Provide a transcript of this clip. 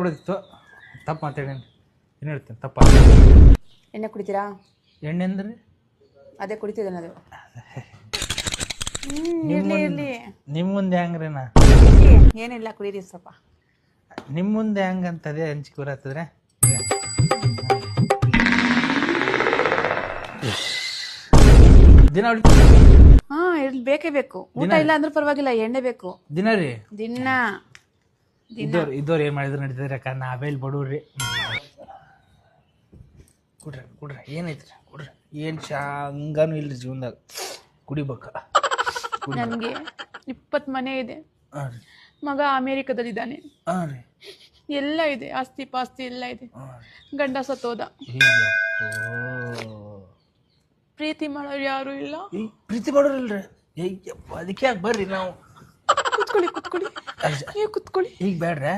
ಬಿಡ್ತಿತ್ತು. ತಪ್ಪು ಮಾತಾಡೇನಿ ಏನು ಹೇಳ್ತೀನಿ ತಪ್ಪ. ಎಣ್ಣೆ ಕುಡಿತೀರಾ? ಎಣ್ಣೆ ಅಂದ್ರೆ? ಅದೇ ಕುಡಿತಿದ್ದೇನೆ ಅದು. ಇರ್ಲಿ ಇರ್ಲಿ. ನಿಮ್ಮ ಮುಂದೆ ಹೆಂಗ್ರಿ ನಾ. ಏನಿಲ್ಲ ಕುಡೀರಿ ಸ್ವಲ್ಪ. ನಿಮ್ಮ ಮುಂದೆ ಹೆಂಗೆ ಅಂತ ಅದೇ ಹಂಚಿಕೆ ಬರತ್ತದ್ರೆ ದಿನ ಹಾ ಇರ್ಲಿ ಬೇಕೇ ಬೇಕು. ಊಟ ಇಲ್ಲ ಅಂದ್ರೆ ಪರವಾಗಿಲ್ಲ ಎಣ್ಣೆ ಬೇಕು. ದಿನ ರೀ? ದಿನ. ಇದ್ದವ್ರು ಇದ್ದವ್ರು ಏನು ಮಾಡಿದ್ರು ನಡೀತಿದ್ರೆ ಅಕ್ಕ ನಾವೇಲ್ ಬಡವ್ರಿ ಕುಡ್ರಿ ಕುಡ್ರಿ ಏನೈತ್ರಿ? ಕುಡ್ರಿ. ಏನು ಚಂಗಾನು ಇಲ್ರಿ ಜೀವನದಾಗ. ಕುಡಿಬೇಕ. ನನಗೆ ಇಪ್ಪತ್ತು ಮನೆ ಇದೆ. ಹಾಂ ರೀ. ಮಗ ಅಮೇರಿಕದಲ್ಲಿದ್ದಾನೆ. ಹಾಂ ರೀ. ಎಲ್ಲ ಇದೆ ಆಸ್ತಿ ಪಾಸ್ತಿ ಎಲ್ಲ ಇದೆ. ಗಂಡ ಸತ್ತೋದ. ಪ್ರೀತಿ ಮಾಡೋರು ಯಾರು ಇಲ್ಲ. ಪ್ರೀತಿ ಮಾಡೋರಿಲ್ರಿ. ಇಲ್ರಿ ಅದಕ್ಕೆ ಯಾಕೆ ಬರ್ರಿ ನಾವು? ನೀವು ಕುತ್ಕೊಳ್ಳಿ. ಈಗ ಬೇಡ್ರೆ?